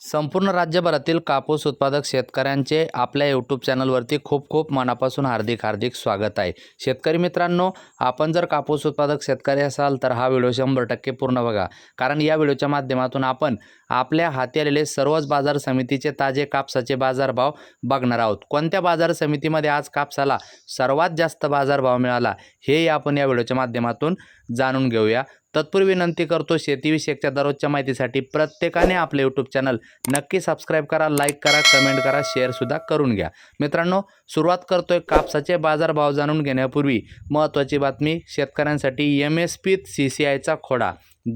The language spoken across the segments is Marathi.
संपूर्ण राज्यभरातील कापूस उत्पादक शेतकऱ्यांचे आपल्या यूट्यूब चॅनलवरती खूप खूप मनापासून हार्दिक हार्दिक स्वागत आहे. शेतकरी मित्रांनो आपण जर कापूस उत्पादक शेतकरी असाल तर हा व्हिडिओ शंभर टक्के पूर्ण बघा. कारण या व्हिडिओच्या माध्यमातून आपण आपल्या हाती आलेले सर्वच बाजार समितीचे ताजे कापसाचे बाजारभाव बघणार आहोत. कोणत्या बाजार समितीमध्ये आज कापसाला सर्वात जास्त बाजारभाव मिळाला हे आपण या व्हिडिओच्या माध्यमातून जाणून घेऊया. तत्पूर्वी विनंती करतो शेतीविषयकच्या दररोजच्या माहितीसाठी प्रत्येकाने आपले यूट्यूब चॅनल नक्की सबस्क्राईब करा लाईक करा कमेंट करा शेअरसुद्धा करून घ्या. मित्रांनो सुरुवात करतोय कापसाचे बाजारभाव जाणून घेण्यापूर्वी महत्त्वाची बातमी शेतकऱ्यांसाठी एम एस पीत सी सी आयचा खोडा.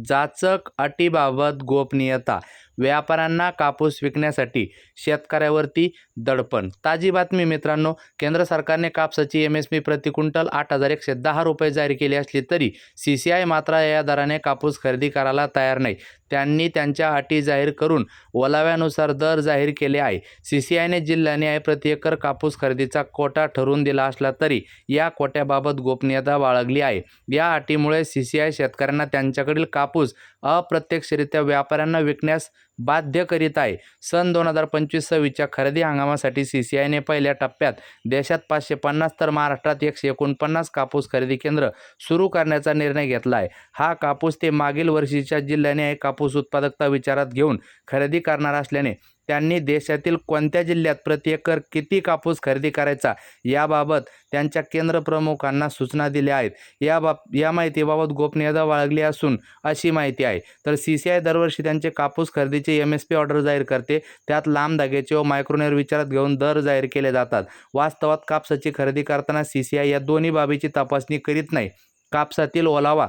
जाचक अटीबाबत गोपनीयता. व्यापाऱ्यांना कापूस विकण्यासाठी शेतकऱ्यावरती दडपण. ताजी बातमी मित्रांनो. केंद्र सरकारने कापसाची एम एस पी प्रति क्विंटल आठ हजार एकशे दहा रुपये जारी केली असली तरी सी सी आय मात्र या दराने कापूस खरेदी करायला तयार नाही. त्यांनी त्यांच्या अटी जाहीर करून ओलाव्यानुसार दर जाहीर केले आहे. सी सी आयने जिल्ह्याने प्रति एकर कापूस खरेदीचा कोटा ठरवून दिला असला तरी या कोट्याबाबत गोपनीयता बाळगली आहे. या अटीमुळे सी सी आय शेतकऱ्यांना त्यांच्याकडील कापूस अप्रत्यक्षरित्या व्यापाऱ्यांना विकण्यास बाध्य करीत आहे. सन दोन हजार पंचवीस सव्वीसच्या खरेदी हंगामासाठी सी सी आयने पहिल्या टप्प्यात देशात पाचशे पन्नास तर महाराष्ट्रात एकशे एकोणपन्नास कापूस खरेदी केंद्र सुरू करण्याचा निर्णय घेतला आहे. हा कापूस ते मागील वर्षीच्या जिल्ह्याने कापूस उत्पादकता विचारात घेऊन खरेदी करणार असल्याने त्यांनी देशातील कोणत्या जिल्ह्यात प्रति एकर किती कापूस खरेदी करायचा याबाबत त्यांच्या केंद्र प्रमुखांना सूचना दिल्या आहेत. या बाब या माहितीबाबत गोपनीयता बाळगली असून अशी माहिती आहे. तर सी सी आय दरवर्षी त्यांचे कापूस खरेदीचे एम एस पी ऑर्डर जाहीर करते. त्यात लांब धाग्याचे व मायक्रोनेर विचारात घेऊन दर जाहीर केले जातात. वास्तवात कापसाची खरेदी करताना सी सी आय या दोन्ही बाबीची तपासणी करीत नाही. कापसातील ओलावा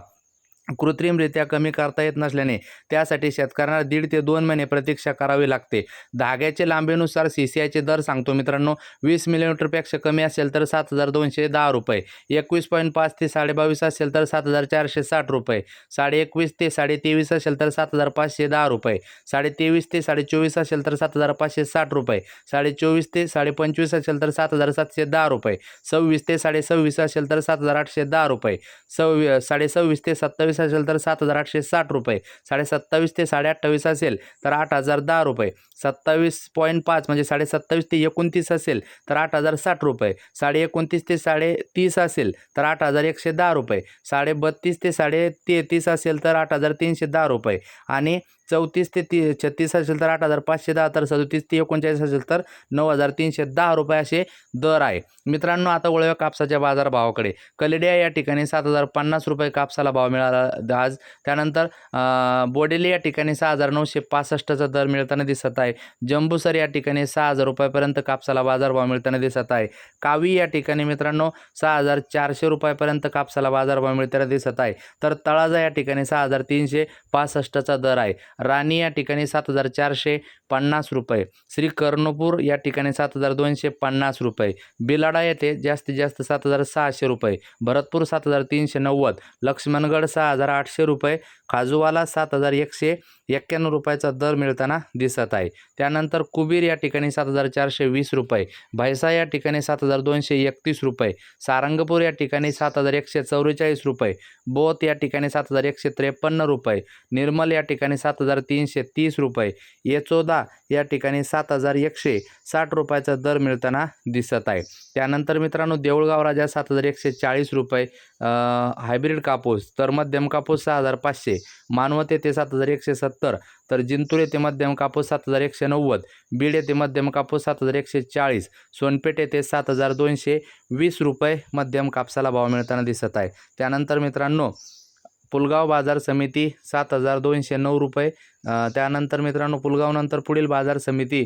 कृत्रिमरित्या कमी करता येत नसल्याने त्यासाठी शेतकऱ्यांना दीड ते दोन महिने प्रतीक्षा करावी लागते. धाग्याच्या लांबीनुसार सी सी आयचे दर सांगतो मित्रांनो वीस मिलीमीटरपेक्षा कमी असेल तर सात हजार दोनशे दहा रुपये एकवीस पॉईंट पाच ते साडेबावीस असेल तर सात हजार चारशे साठ रुपये साडे एकवीस ते साडे तेवीस असेल तर सात हजार पाचशे दहा रुपये साडे तेवीस ते साडे चोवीस असेल तर सात हजार पाचशे साठ रुपये साडे चोवीस ते साडे पंचवीस असेल तर सात हजार सातशे दहा रुपये सव्वीस ते साडे सव्वीस असेल तर सात हजार आठशे दहा रुपये सव्वी साडे सव्वीस ते सत्तावीस असेल तर सात हजार आठशे साठ रुपये. साडे सत्तावीस ते साडे अठ्ठावीस असेल तर आठ हजार दहा रुपये. सत्तावीस पॉईंट पाच म्हणजे साडे सत्तावीस ते एकोणतीस असेल तर आठ हजार साठ रुपये. साडे एकोणतीस ते साडे तीस असेल तर आठ हजार एकशे दहा रुपये. साडे बत्तीस ते साडे तेहतीस असेल तर आठ हजार तीनशे दहा रुपये. आणि चौतीस ते ती छत्तीस असेल तर आठ हजार पाचशे दहा तर सदोतीस ते एकोणचाळीस असेल तर नऊ हजार तीनशे दहा रुपये असे दर आहे. मित्रांनो आता वळूया कापसाच्या बाजारभावाकडे. कलेडिया या ठिकाणी सात हजार पन्नास रुपये कापसाला भाव मिळाला आज. त्यानंतर बोडेली या ठिकाणी सहा हजार नऊशे पासष्टचा दर मिळताना दिसत आहे. जंबूसर या ठिकाणी सहा हजार रुपयापर्यंत कापसाला बाजारभाव मिळताना दिसत आहे. कावी या ठिकाणी मित्रांनो सहा हजार चारशे रुपयापर्यंत कापसाला बाजारभाव मिळताना दिसत आहे. तर तळाजा या ठिकाणी सहा हजार तीनशे पासष्टचा दर आहे. राणी या ठिकाणी सात हजार चारशे पन्नास रुपये. श्री कर्णपूर या ठिकाणी सात हजार दोनशे पन्नास रुपये. बिलाडा येथे जास्तीत जास्त सात हजार सहाशे रुपये. भरतपूर सात हजार तीनशे नव्वद. लक्ष्मणगड सहा हजार आठशे रुपये. काजूवाला सात हजार एकशे एक्क्याण्णव रुपयाचा दर मिळताना दिसत आहे. त्यानंतर कुबीर या ठिकाणी सात हजार चारशे वीस रुपये भैसा या ठिकाणी सात हजार दोनशे एकतीस रुपये सारंगपूर या ठिकाणी सात हजार एकशे चौवेचाळीस रुपये बोत या ठिकाणी सात हजार एकशे त्रेपन्न रुपये निर्मल या ठिकाणी सात हजार तीनशे तीस रुपये येचोदा या ठिकाणी सात हजार एकशे साठ रुपयाचा दर मिळताना दिसत आहे. त्यानंतर मित्रांनो देऊळगाव राजा सात हजार एकशे चाळीस रुपये हायब्रिड कापूस तर मध्यम कापूस सहा हजार पाचशे मानवत येथे सात हजार एकशे सत्तर तर जिंतूर येथे मध्यम कापूस सात हजार एकशे नव्वद बीड येथे मध्यम कापूस सात हजार एकशे चाळीस सोनपेठ येथे सात हजार दोनशे वीस रुपये मध्यम कापसाला भाव मिळताना दिसत आहे. त्यानंतर मित्रांनो पुलगाव बाजार समिती सात हजार दोनशे नऊ रुपये त्यानंतर मित्रांनो पुलगावनंतर पुढील बाजार समिती.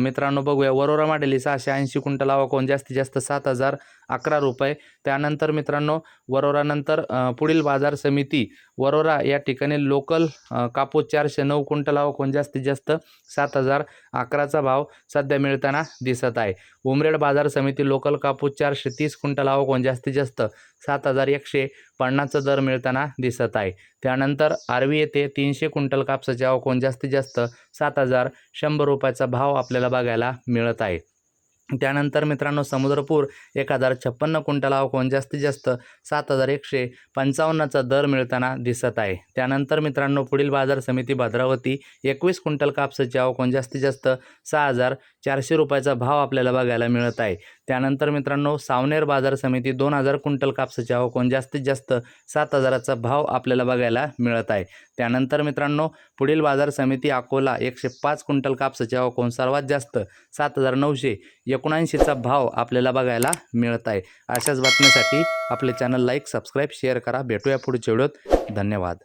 मित्रांनो बघूया. वरोरा माडेली सहाशे ऐंशी क्विंटल कोण जास्तीत जास्त सात हजार अकरा रुपये. त्यानंतर मित्रांनो वरोरानंतर पुढील बाजार समिती. वरोरा या ठिकाणी लोकल कापूस चारशे नऊ क्विंटल कोण जास्तीत जास्त सात हजार अकराचा भाव सध्या मिळताना दिसत आहे. उमरेड बाजार समिती लोकल कापूस चारशे तीस क्विंटल कोण जास्तीत जास्त सात हजार एकशे पन्नासचा दर मिळताना दिसत आहे. त्यानंतर आर्वी येथे तीनशे क्विंटल कापसाची आवक जास्तीत जास्त सात हजार शंभर रुपयाचा भाव आपल्याला बघायला मिळत आहे. त्यानंतर मित्रांनो समुद्रपूर एक हजार छप्पन्न क्विंटल आवकोन जास्तीत जास्त सात हजार एकशे पंचावन्नचा दर मिळताना दिसत आहे. त्यानंतर मित्रांनो पुढील बाजार समिती भद्रावती एकवीस क्विंटल कापसाची आवकोन जास्तीत जास्त सहा हजार चारशे रुपयाचा भाव आपल्याला बघायला मिळत आहे. त्यानंतर मित्रांनो सावनेर बाजार समिती दोन हजार क्विंटल कापसाची आवकोन जास्तीत जास्त सात हजाराचा भाव आपल्याला बघायला मिळत आहे. त्यानंतर मित्रांनो पुढील बाजार समिती अकोला एकशे पाच क्विंटल कापसाची आवकोन सर्वात जास्त सात हजार नऊशे एकोणऐंशीचा भाव आपल्याला बघायला मिळत आहे. अशाच बातमीसाठी आपले चॅनल लाईक सबस्क्राईब शेअर करा. भेटूया पुढच्या व्हिडिओत. धन्यवाद.